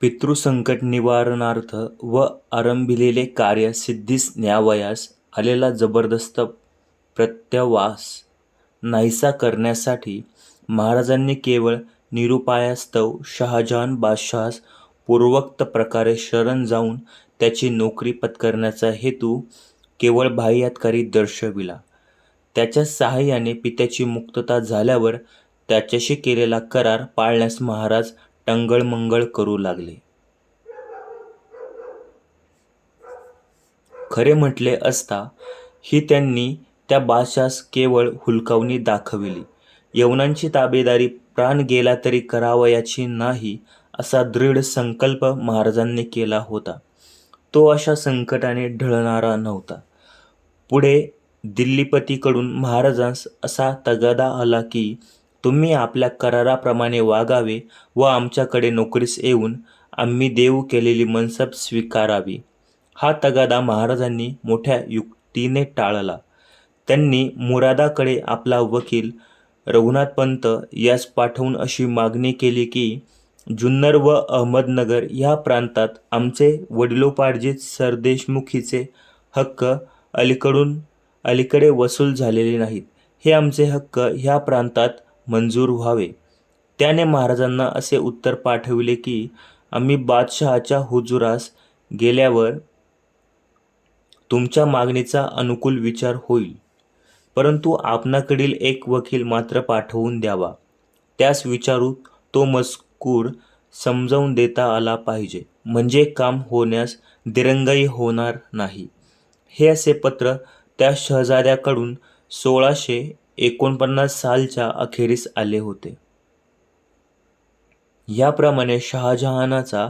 पितृसंकट निवारणार्थ व आरंभिलेले कार्य सिद्धीस न्यावयास आलेला जबरदस्त प्रत्यवास नाहीसा करण्यासाठी महाराजांनी केवळ निरुपायास्तव शहाजहान बादशहास पूर्वोक्त प्रकारे शरण जाऊन त्याची नोकरी पत्करण्याचा हेतू केवळ बाह्यातकारी दर्शविला. त्याच्या सहाय्याने पित्याची मुक्तता झाल्यावर त्याच्याशी केलेला करार पाळण्यास महाराज टंगळमंगळ करू लागले. खरे म्हटले असता ही त्यांनी त्या बादशास केवळ हुलकावणी दाखविली. यवनांची ताबेदारी प्राण गेला तरी करावयाची नाही असा दृढ संकल्प महाराजांनी केला होता. तो अशा संकटाने ढळणारा नव्हता. पुढे दिल्लीपतीकडून महाराजांस असा तगादा आला की तुम्ही आपल्या कराराप्रमाणे वागावे व आमच्याकडे नोकरीस येऊन आम्ही देऊ केलेली मनसब स्वीकारावी. हा तगादा महाराजांनी मोठ्या युक्तीने टाळला. त्यांनी मुरादाकडे आपला वकील रघुनाथपंत यास पाठवून अशी मागणी केली की जुन्नर व अहमदनगर ह्या प्रांतात आमचे वडिलोपार्जित सरदेशमुखीचे हक्क अलीकडून अलीकडे वसूल झालेले नाहीत. हे आमचे हक्क ह्या प्रांतात मंजूर व्हावे. त्याने महाराजांना असे उत्तर पाठविले की आम्ही बादशहाच्या हुजुरास गेल्यावर तुमच्या मागणीचा अनुकूल विचार होईल. परंतु आपणाकडील एक वकील मात्र पाठवून द्यावा. त्यास विचारून तो मजकूर समजावून देता आला पाहिजे म्हणजे काम होण्यास दिरंगाई होणार नाही. हे असे पत्र त्या शहजाद्याकडून सोळाशे एकोणपन्नास सालच्या अखेरीस आले होते. याप्रमाणे शहाजहानाचा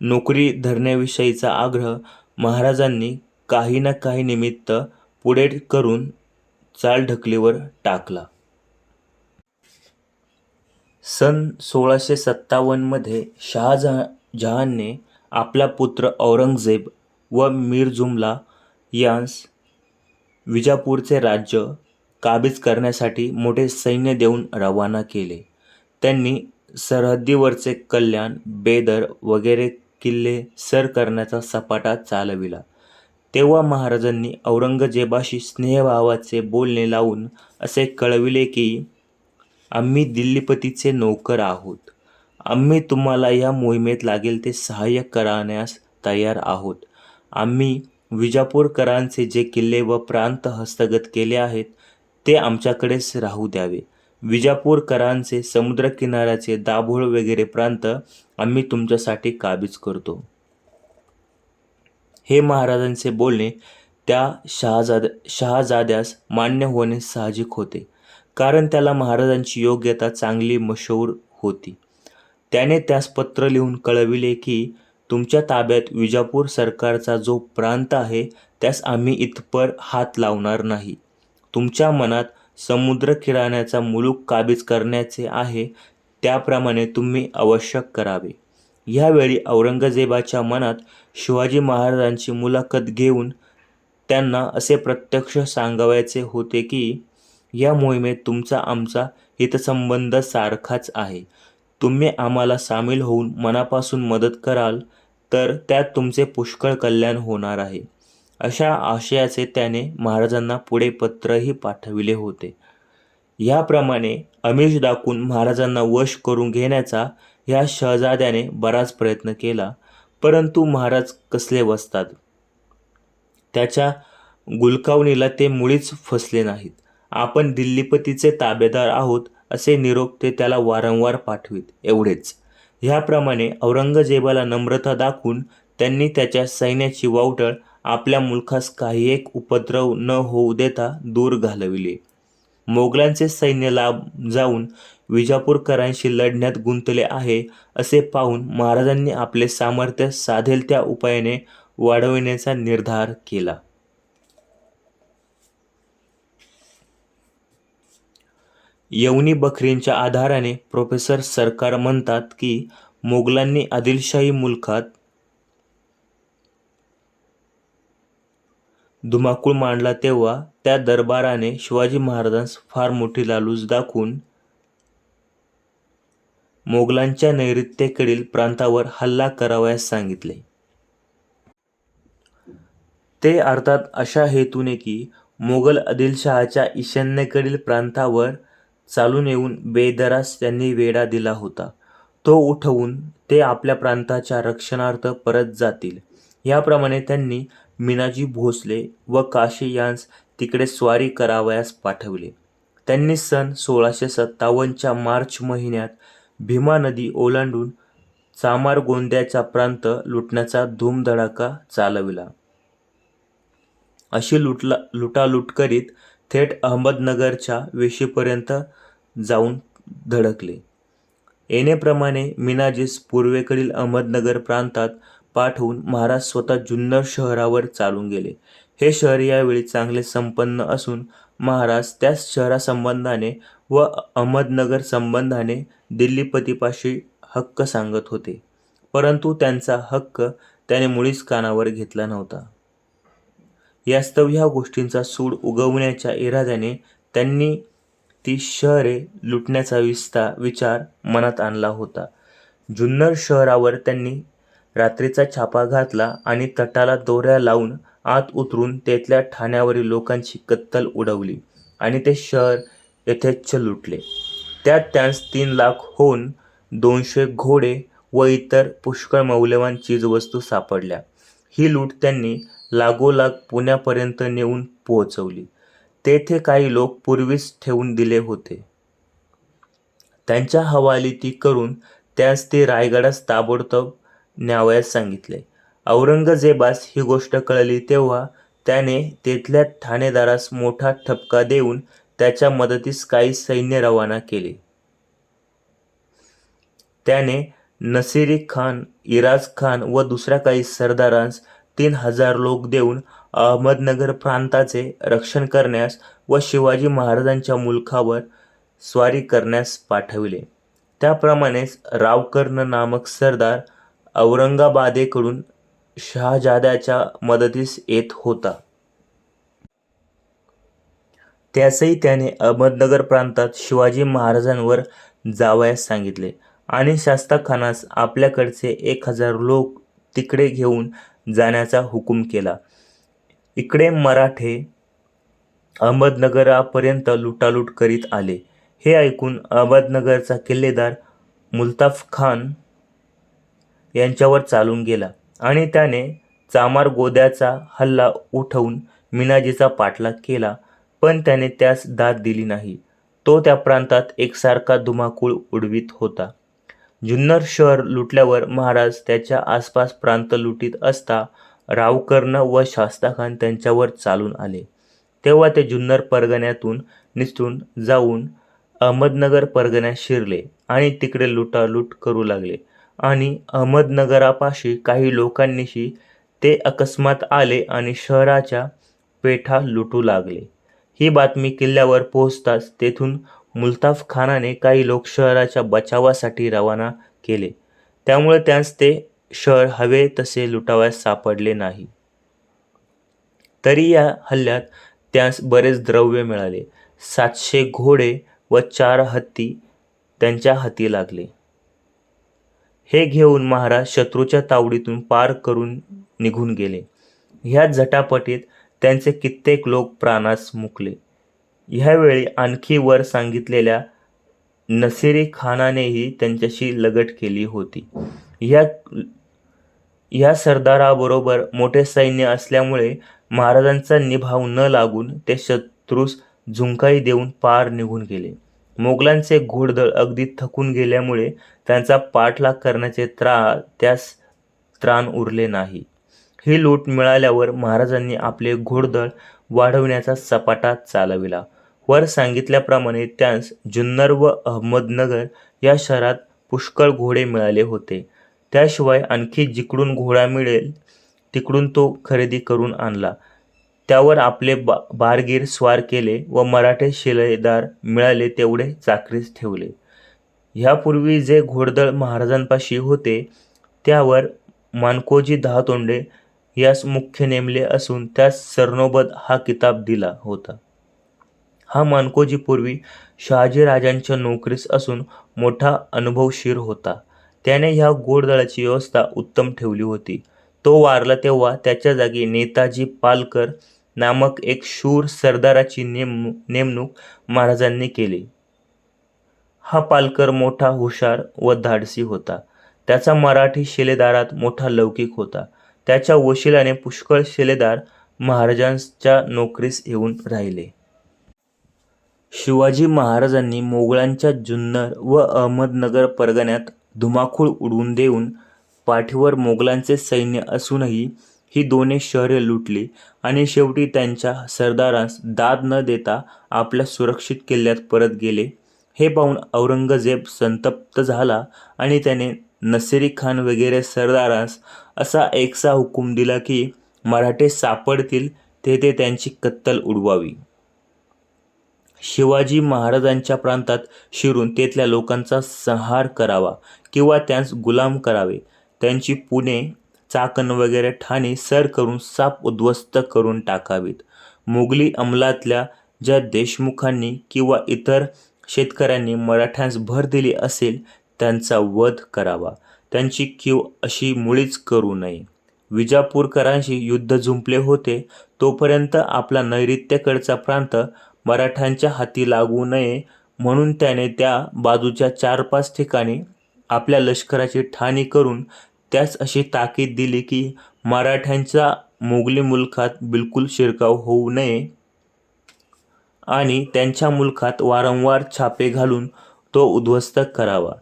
नोकरी धरण्याविषयीचा आग्रह महाराजांनी काही ना काही निमित्त पुढे करून चालढकलीवर टाकला. सन सोळाशे सत्तावन्नमध्ये जहानने आपला पुत्र औरंगजेब व मीर जुमला यांस विजापूरचे राज्य काबीज करण्यासाठी मोठे सैन्य देऊन रवाना केले. त्यांनी सरहद्दीवरचे कल्याण, बेदर वगैरे किल्ले सर करण्याचा सपाटा चालविला. तेव्हा महाराजांनी औरंगजेबाशी स्नेहभावाचे बोलणे लावून असे कळविले की आम्ही दिल्लीपतीचे नोकर आहोत. आम्ही तुम्हाला या मोहिमेत लागेल ते सहाय्य करण्यास तयार आहोत. आम्ही विजापूरकरांचे जे किल्ले व प्रांत हस्तगत केले आहेत ते आमच्याकडेच राहू द्यावे. विजापूरकरांचे समुद्रकिनाऱ्याचे दाभोळ वगैरे प्रांत आम्ही तुमच्यासाठी काबीज करतो. हे महाराजांचे बोलणे त्या शहाजाद्यास मान्य होणे साहजिक होते. कारण त्याला महाराजांची योग्यता चांगली मशहूर होती. त्याने त्यास पत्र लिहून कळविले की तुमच्या ताब्यात विजापूर सरकारचा जो प्रांत आहे त्यास आम्ही इथपर हात लावणार नाही. तुमच्या मनात समुद्रकिनाऱ्याचा मुलूक काबीज करण्याचे आहे त्याप्रमाणे तुम्ही अवश्य करावे. ह्यावेळी औरंगजेबाच्या मनात शिवाजी महाराजांची मुलाखत घेऊन त्यांना असे प्रत्यक्ष सांगावयाचे होते की या मोहिमेत तुमचा आमचा हितसंबंध सारखाच आहे. तुम्ही आम्हाला सामील होऊन मनापासून मदत कराल तर त्यात तुमचे पुष्कळ कल्याण होणार आहे. अशा आशयाचे त्याने महाराजांना पुढे पत्रही पाठविले होते. ह्याप्रमाणे अमिष दाखवून महाराजांना वश करून घेण्याचा ह्या शहजाद्याने बराच प्रयत्न केला परंतु महाराज कसले वसतात त्याच्या गुलकावणीला ते मुळीच फसले नाहीत. आपण दिल्लीपतीचे ताबेदार आहोत असे निरोप ते त्याला वारंवार पाठवित एवढेच. ह्याप्रमाणे औरंगजेबाला नम्रता दाखवून त्यांनी त्याच्या सैन्याची वावटळ आपल्या मुलखास काही एक उपद्रव न होऊ देता दूर घालविले मोगलांचे सैन्य लांब जाऊन विजापूरकरांशी लढण्यात गुंतले आहे असे पाहून महाराजांनी आपले सामर्थ्य साधेल त्या उपायाने वाढविण्याचा निर्धार केला. यवनी बखरींच्या आधाराने प्रोफेसर सरकार म्हणतात की मोगलांनी आदिलशाही मुलखात धुमाकूळ मांडला तेव्हा त्या दरबाराने शिवाजी महाराजांस फार मोठी लालूच दाखवून मोगलांच्या नैऋत्येकडील प्रांतावर हल्ला करावयास सांगितले. ते अर्थात अशा हेतूने की मोगल आदिलशहाच्या ईशान्येकडील प्रांतावर चालून येऊन बेदरास त्यांनी वेढा दिला होता, तो उठवून ते आपल्या प्रांताच्या रक्षणार्थ परत जातील. याप्रमाणे त्यांनी मिनाजी भोसले व काशी यांस तिकडे स्वारी करावयास पाठविले. त्यांनी सन सोळाशे सत्तावन्नच्या मार्च महिन्यात भीमा नदी ओलांडून चामारगोंद्याचा प्रांत लुटण्याचा धूमधडाका चालविला. अशी लुटला लुटालूट करीत थेट अहमदनगरच्या वेशीपर्यंत जाऊन धडकले. येणेप्रमाणे मिनाजीस पूर्वेकडील अहमदनगर प्रांतात पाठवून महाराज स्वतः जुन्नर शहरावर चालून गेले. हे शहर यावेळी चांगले संपन्न असून महाराज त्याच शहरासंबंधाने व अहमदनगर संबंधाने दिल्लीपतीपाशी हक्क सांगत होते, परंतु त्यांचा हक्क त्याने मुळीच कानावर घेतला नव्हता. यास्तव ह्या गोष्टींचा सूड उगवण्याच्या इराद्याने त्यांनी ती शहरे लुटण्याचा विचार मनात आणला होता. जुन्नर शहरावर त्यांनी रात्रीचा छापा घातला आणि तटाला दोऱ्या लावून आत उतरून तेथल्या ठाण्यावरील लोकांची कत्तल उडवली आणि ते शहर यथेच्छ लुटले. त्यात त्यांस तीन लाख होऊन दोनशे घोडे व इतर पुष्कळ मौल्यवान चीजवस्तू सापडल्या. ही लूट त्यांनी लागोलाग पुण्यापर्यंत नेऊन पोहोचवली तेथे काही लोक पूर्वीच ठेवून दिले होते. त्यांच्या हवाली ती करून त्यास ती रायगडास ताबडतोब न्यावयास सांगितले. औरंगजेबास ही गोष्ट कळली तेव्हा त्याने तेथल्या ठाणेदारास मोठा ठपका देऊन त्याच्या मदतीस काही सैन्य रवाना केले. त्याने नसीरी खान इराज खान व दुसऱ्या काही सरदारांस तीन हजार लोक देऊन अहमदनगर प्रांताचे रक्षण करण्यास व शिवाजी महाराजांच्या मुलखावर स्वारी करण्यास पाठविले. त्याप्रमाणेच रावकर्ण नामक सरदार औरंगाबादेकडून शहाजाद्याच्या मदतीस येत होता. त्यासही त्याने अहमदनगर प्रांतात शिवाजी महाराजांवर जावयास सांगितले आणि शास्ताखानास आपल्याकडचे एक हजार लोक तिकडे घेऊन जाण्याचा हुकूम केला. इकडे मराठे अहमदनगरापर्यंत लुटालूट करीत आले. हे ऐकून अहमदनगरचा किल्लेदार मुल्ताफखान यांच्यावर चालून गेला आणि त्याने चामार गोद्याचा हल्ला उठवून मिनाजीचा पाठलाग केला, पण त्याने त्यास दाद दिली नाही. तो त्या प्रांतात एकसारखा धुमाकूळ उडवीत होता. जुन्नर शहर लुटल्यावर महाराज त्याच्या आसपास प्रांत लुटीत असता रावकर्ण व शास्ताखान त्यांच्यावर चालून आले. तेव्हा ते जुन्नर परगण्यातून निसटून जाऊन अहमदनगर परगण्यात शिरले आणि तिकडे लुटालूट करू लागले आणि अहमदनगरापाशी काही लोकांनीशी ते अकस्मात आले आणि शहराच्या पेठा लुटू लागले. ही बातमी किल्ल्यावर पोहोचताच तेथून मुल्ताफखानाने काही लोक शहराच्या बचावासाठी रवाना केले. त्यामुळे त्यांस ते शहर हवे तसे लुटावयास सापडले नाही. तरी या हल्ल्यात त्यास बरेच द्रव्य मिळाले. सातशे घोडे व चार हत्ती त्यांच्या हाती लागले. हे घेऊन महाराज शत्रूच्या तावडीतून पार करून निघून गेले. ह्या झटापटीत त्यांचे कित्येक लोक प्राणास मुकले. ह्यावेळी आणखी वर सांगितलेल्या नसिरीखानानेही त्यांच्याशी लगट केली होती. ह्या सरदाराबरोबर मोठे सैन्य असल्यामुळे महाराजांचा निभाव न लागून ते शत्रूस झुंकाई देऊन पार निघून गेले. मोगलांचे घोडदळ अगदी थकून गेल्यामुळे त्यांचा पाठलाग करण्याचे त्यास त्राण उरले नाही. ही लूट मिळाल्यावर महाराजांनी आपले घोडदळ वाढविण्याचा सपाटा चालविला. वर सांगितल्याप्रमाणे त्यांस जुन्नर व अहमदनगर या शहरात पुष्कळ घोडे मिळाले होते. त्याशिवाय आणखी जिकडून घोडा मिळेल तिकडून तो खरेदी करून आणला. त्यावर आपले बा बारगीर स्वार केले व मराठे शिलेदार मिळाले तेवढे चाकरीस ठेवले. ह्यापूर्वी जे घोडदळ महाराजांपाशी होते त्यावर मानकोजी दहातोंडे यास मुख्य नेमले असून त्यास सरनोबत हा किताब दिला होता. हा मानकोजी पूर्वी शहाजीराजांच्या नोकरीस असून मोठा अनुभवशीर होता. त्याने ह्या घोडदळाची व्यवस्था उत्तम ठेवली होती. तो वारला तेव्हा त्याच्या जागी नेताजी पालकर नामक एक शूर सरदाराची नेम नेमणूक महाराजांनी केली. हा पालकर मोठा हुशार व धाडसी होता. त्याचा मराठी शिलेदारात मोठा लौकिक होता. त्याच्या वशिलाने पुष्कळ शिलेदार महाराजांच्या नोकरीस येऊन राहिले. शिवाजी महाराजांनी मोगलांच्या जुन्नर व अहमदनगर परगण्यात धुमाकूळ उडवून देऊन पाठीवर मोगलांचे सैन्य असूनही ही दोन्ही शहरे लुटली आणि शेवटी त्यांच्या सरदारांस दाद न देता आपल्या सुरक्षित किल्ल्यात परत गेले. हे पाहून औरंगजेब संतप्त झाला आणि त्याने नसिरखान वगैरे सरदारांस असा एकसा हुकूम दिला की मराठे सापडतील तेथे त्यांची कत्तल उडवावी. शिवाजी महाराजांच्या प्रांतात शिरून तेथल्या लोकांचा संहार करावा किंवा त्यांस गुलाम करावे. त्यांची पुणे, चाकण वगैरे ठाणी सर करून साप उद्ध्वस्त करून टाकावीत. मुघली अंमलातल्या ज्या देशमुखांनी किंवा इतर शेतकऱ्यांनी मराठ्यांस भर दिली असेल त्यांचा वध करावा. त्यांची कीव अशी मुळीच करू नये. विजापूरकरांशी युद्ध झुंपले होते तोपर्यंत आपला नैऋत्यकडचा प्रांत मराठ्यांच्या हाती लागू नये म्हणून त्याने त्या बाजूच्या चार-पाच ठिकाणी आपल्या लष्कराची ठाणी करून त्यास अशी ताकीद दिली की मराठ्यांचा मोगली मुलखात बिलकुल शिरकाव होऊ नये आणि त्यांच्या मुलखात वारंवार छापे घालून तो उद्ध्वस्त करावा.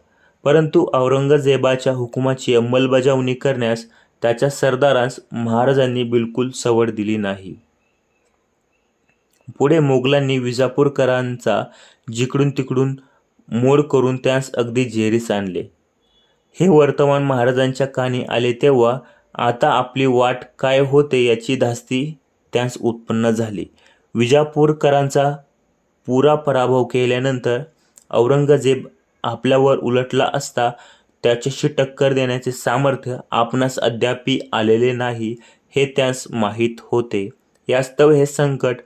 परंतु औरंगजेबाच्या हुकुमाची अंमलबजावणी करण्यास त्याच्या सरदारांस महाराजांनी बिलकुल सवड दिली नाही. पुढे मोगलांनी विजापूरकरांचा जिकडून तिकडून मोड करून त्यास अगदी जेरीस आणले. हे वर्तमान महाराजांच्या कानी आले तेव्हा आता आपली वाट काय होते याची धास्ती त्यांस उत्पन्न झाली. विजापूरकरांचा पुरा पराभव केल्यानंतर औरंगजेब आपल्यावर उलटला असता त्याच्याशी टक्कर देण्याचे सामर्थ्य आपणास अद्यापि आलेले नाही हे त्यास माहीत होते. यास्तव हे संकट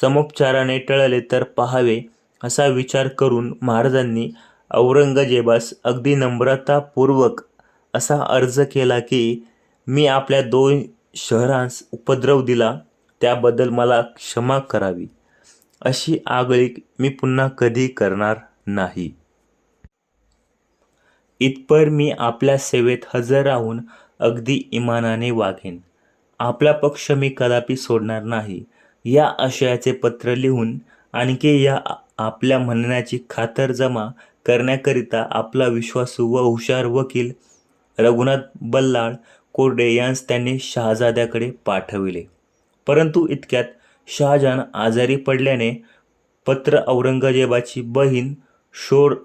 समोपचाराने टळले तर पहावे असा विचार करून महाराजांनी औरंगजेबास अगदी नम्रतापूर्वक असा अर्ज केला की मी आपल्या दोन शहरांस उपद्रव दिला त्याबद्दल मला क्षमा करावी. अशी आगळीक मी पुन्हा कधी करणार नाही. इतपर मी आपल्या सेवेत हजर राहून अगदी इमानाने वागेन. आपला पक्ष मी कदापि सोडणार नाही. या आशयाचे पत्र लिहून आणखी या आपल्या म्हणण्याची खातरजमा करण्याकरिता आपला विश्वासू व हुशार वकील रघुनाथ बल्लाळ कोरडे यांस त्यांनी शहाजाद्याकडे पाठविले. परंतु इतक्यात शहाजहान आजारी पडल्याने पत्र औरंगजेबाची बहीण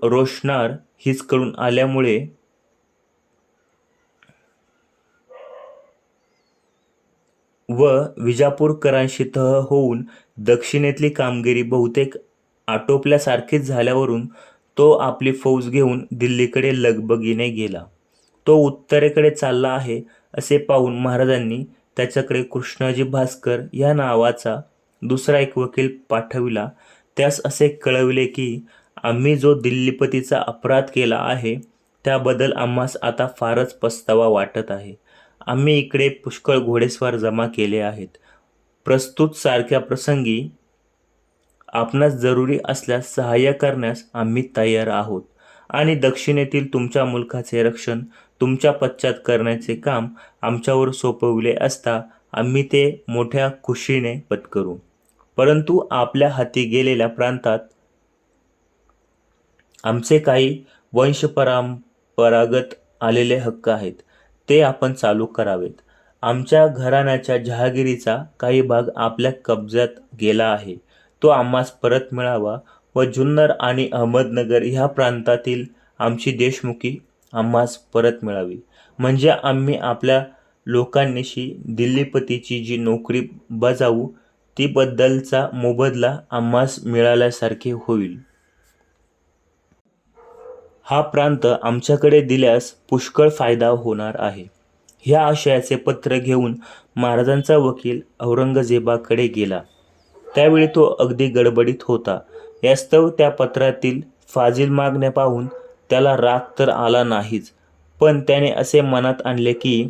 रोशनार हिचकडून आल्यामुळे व विजापूरकरांशी तह होऊन दक्षिणेतली कामगिरी बहुतेक आटोपल्यासारखीच झाल्यावरून तो आपली फौज घेऊन दिल्लीकडे लगबगीने गेला. तो उत्तरेकडे चालला आहे असे पाहून महाराजांनी त्याच्याकडे कृष्णाजी भास्कर या नावाचा दुसरा एक वकील पाठविला. त्यास असे कळविले की आम्ही जो दिल्लीपतीचा अपराध केला आहे त्याबद्दल आम्हास आता फारच पस्तावा वाटत आहे. आम्ही इकडे पुष्कळ घोडेस्वार जमा केले आहेत. प्रस्तुत सारख्या प्रसंगी आपणास जरुरी असल्यास सहाय्य करण्यास आम्ही तयार आहोत आणि दक्षिणेतील तुमच्या मुलखाचे रक्षण तुमच्या पश्चात करण्याचे काम आमच्यावर सोपविले असता आम्ही ते मोठ्या खुशीने पत्करू. परंतु आपल्या हाती गेलेल्या प्रांतात आमचे काही वंशपरंपरागत आलेले हक्क आहेत ते आपण चालू करावेत. आमच्या घराण्याच्या जहागिरीचा काही भाग आपल्या कब्ज्यात गेला आहे तो आम्हास परत मिळावा व जुन्नर आणि अहमदनगर ह्या प्रांतातील आमची देशमुखी आम्हास परत मिळावी. म्हणजे आम्ही आपल्या लोकांनीशी दिल्लीपतीची जी नोकरी बजावू ती बद्दलचा मोबदला आम्हास मिळाल्यासारखे होईल. हा प्रांत आमच्याकडे दिल्यास पुष्कळ फायदा होणार आहे. ह्या आशयाचे पत्र घेऊन महाराजांचा वकील औरंगजेबाकडे गेला. त्यावेळी तो अगदी गडबडीत होता. यास्तव त्या पत्रातील फाजील मागण्या पाहून त्याला राग तर आला नाहीच पण त्याने असे मनात आणले की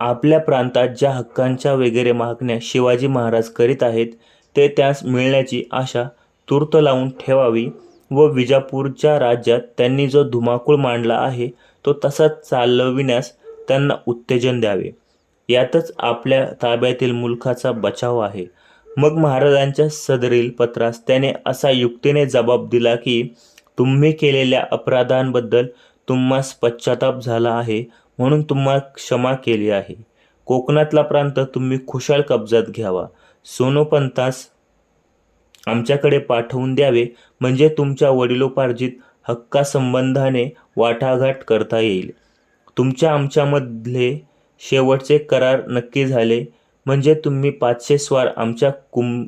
आपल्या प्रांतात ज्या हक्कांच्या वगैरे मागण्या शिवाजी महाराज करीत आहेत ते त्यास मिळण्याची आशा तूर्त लावून ठेवावी व विजापूरच्या राज्यात त्यांनी जो धुमाकूळ मांडला आहे तो तसाच चालविण्यास त्यांना उत्तेजन द्यावे. यातच आपल्या ताब्यातील मुलखाचा बचाव आहे. मग महाराजांच्या सदरील पत्रास त्याने असा युक्तीने जबाब दिला की तुम्ही केलेल्या अपराधांबद्दल तुम्हास पश्चाताप झाला आहे म्हणून तुम्हा क्षमा केली आहे. कोकणातला प्रांत तुम्ही खुशाल कब्जात घ्यावा. सोनोपंतास आमच्याकडे पाठवून द्यावे म्हणजे तुमच्या वडिलोपार्जित हक्कासंबंधाने वाटाघाट करता येईल. तुमच्या आमच्यामधले शेवटचे करार नक्की झाले म्हणजे तुम्ही पाचशे स्वार आमच्या कुम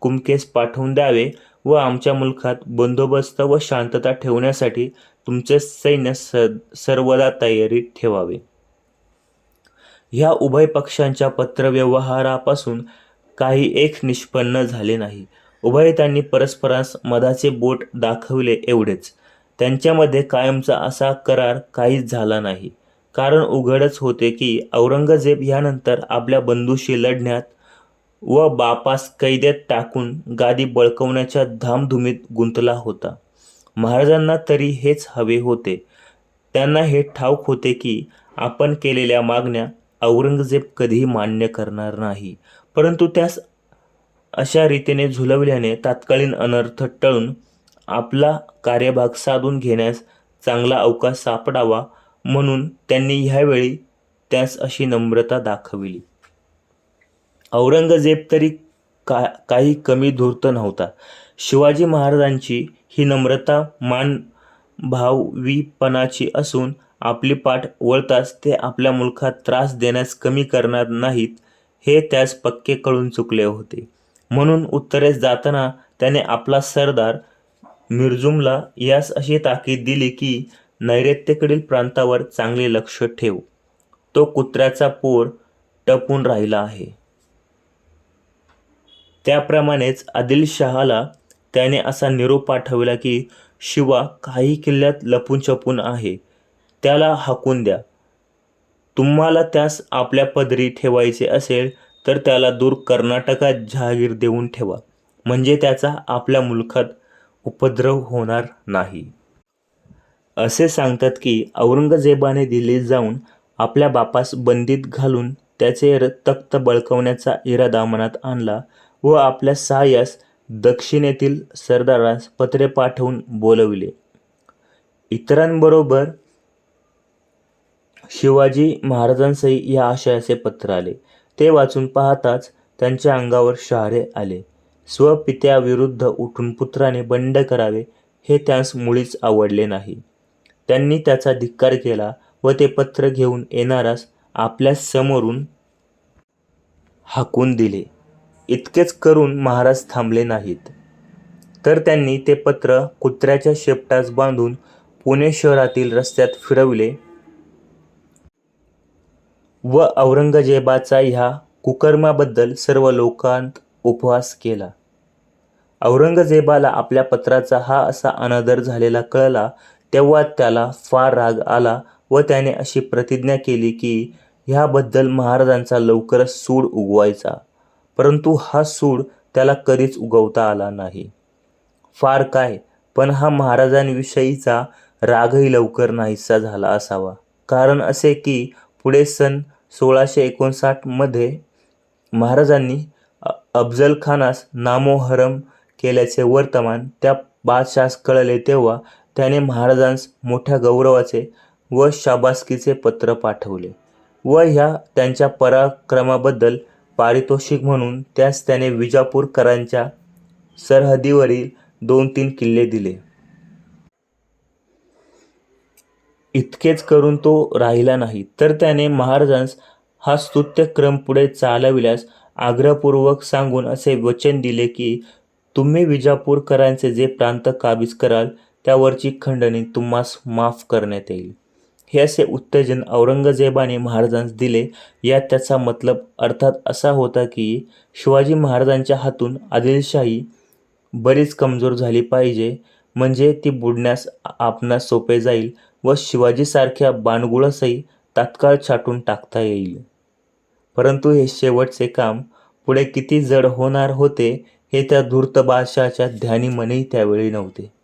कुमकेस पाठवून द्यावे व आमच्या मुलखात बंदोबस्त व शांतता ठेवण्यासाठी तुमचे सैन्य स सर्वदा तयारीत ठेवावे. ह्या उभय पक्षांच्या पत्रव्यवहारापासून काही एक निष्पन्न झाले नाही. उभयतांनी परस्परास मधाचे बोट दाखवले एवढेच. त्यांच्यामध्ये कायमचा असा करार काहीच झाला नाही. कारण उघडच होते की औरंगजेब यानंतर आपल्या बंधूशी लढण्यात व बापास कैद्यात टाकून गादी बळकवण्याच्या धामधुमीत गुंतला होता. महाराजांना तरी हेच हवे होते. त्यांना हे ठाऊक होते की आपण केलेल्या मागण्या औरंगजेब कधीही मान्य करणार नाही. परंतु त्यास अशा रीतीने झुलवल्याने तात्कालीन अनर्थ टळून आपला कार्यभाग साधून घेण्यास चांगला अवकाश सापडावा म्हणून त्यांनी ह्यावेळी त्यास अशी नम्रता दाखविली. औरंगजेब तरी का काही कमी धूर्त नव्हता. शिवाजी महाराजांची ही नम्रता मान भावीपणाची असून आपली पाठ वळताच ते आपल्या मुलखात त्रास देण्यास कमी करणार नाहीत हे त्यास पक्के कळून चुकले होते. म्हणून उत्तरेस जाताना त्याने आपला सरदार मिरजुमला यास अशी ताकीद दिली की नैऋत्येकडील प्रांतावर चांगले लक्ष ठेव. तो कुत्र्याचा पोर टपून राहिला आहे. त्याप्रमाणेच आदिलशहाला त्याने असा निरोप पाठवला की शिवा काही किल्ल्यात लपून छपून आहे. त्याला हाकून द्या. तुम्हाला त्यास आपल्या पदरी ठेवायचे असेल तर त्याला दूर कर्नाटकात जहागीर देऊन ठेवा. म्हणजे त्याचा आपल्या मुलखात उपद्रव होणार नाही. असे सांगतात की औरंगजेबाने दिल्लीत जाऊन आपल्या बापास बंदीत घालून त्याचे र- तख्त बळकवण्याचा इरादा मनात आणला व आपल्या सहाय्यास दक्षिणेतील सरदारास पत्रे पाठवून बोलविले. इतरांबरोबर शिवाजी महाराजांसही या आशयाचे पत्र आले. ते वाचून पाहताच त्यांच्या अंगावर शहारे आले. स्वपित्याविरुद्ध उठून पुत्राने बंड करावे हे त्यास मुळीच आवडले नाही. त्यांनी त्याचा धिक्कार केला व ते पत्र घेऊन येणारास आपल्या समोरून हाकून दिले. इतकेच करून महाराज थांबले नाहीत. तर त्यांनी ते पत्र कुत्र्याच्या शेपटास बांधून पुणे शहरातील रस्त्यात फिरवले व औरंगजेबाचा ह्या कुकर्माबद्दल सर्व लोकांत उपवास केला. औरंगजेबाला आपल्या पत्राचा हा असा अनादर झालेला कळला तेव्हा त्याला फार राग आला व त्याने अशी प्रतिज्ञा केली की ह्याबद्दल महाराजांचा लवकरच सूड उगवायचा. परंतु हा सूड त्याला कधीच उगवता आला नाही. फार काय पण हा महाराजांविषयीचा रागही लवकर नाहीसा झाला असावा. कारण असे की पुढे सन सोळाशे एकोणसाठमध्ये महाराजांनी अफजल खानास नामोहरम केल्याचे वर्तमान त्या बादशास कळले तेव्हा त्याने महाराजांस मोठ्या गौरवाचे व शाबासकीचे पत्र पाठवले व ह्या त्यांच्या पराक्रमाबद्दल पारितोषिक म्हणून त्यास त्याने विजापूरकरांच्या सरहद्दीवरील दोन तीन किल्ले दिले. इतकेच करून तो राहिला नाही. तर त्याने महाराजांस हा स्तुत्यक्रम पुढे चालविल्यास आग्रहपूर्वक सांगून असे वचन दिले की तुम्ही विजापूरकरांचे जे प्रांत काबीज कराल त्यावरची खंडणी तुम्हास माफ करण्यात येईल. हे असे उत्तेजन औरंगजेबाने महाराजांस दिले. यात त्याचा मतलब अर्थात असा होता की शिवाजी महाराजांच्या हातून आदिलशाही बरीच कमजोर झाली पाहिजे. म्हणजे ती बुडण्यास आपणास सोपे जाईल व शिवाजीसारख्या बाणगुळासही तात्काळ छाटून टाकता येईल. परंतु हे शेवटचे काम पुढे किती जड होणार होते हे त्या धूर्त बादशहाच्या ध्यानी मनही त्यावेळी नव्हते.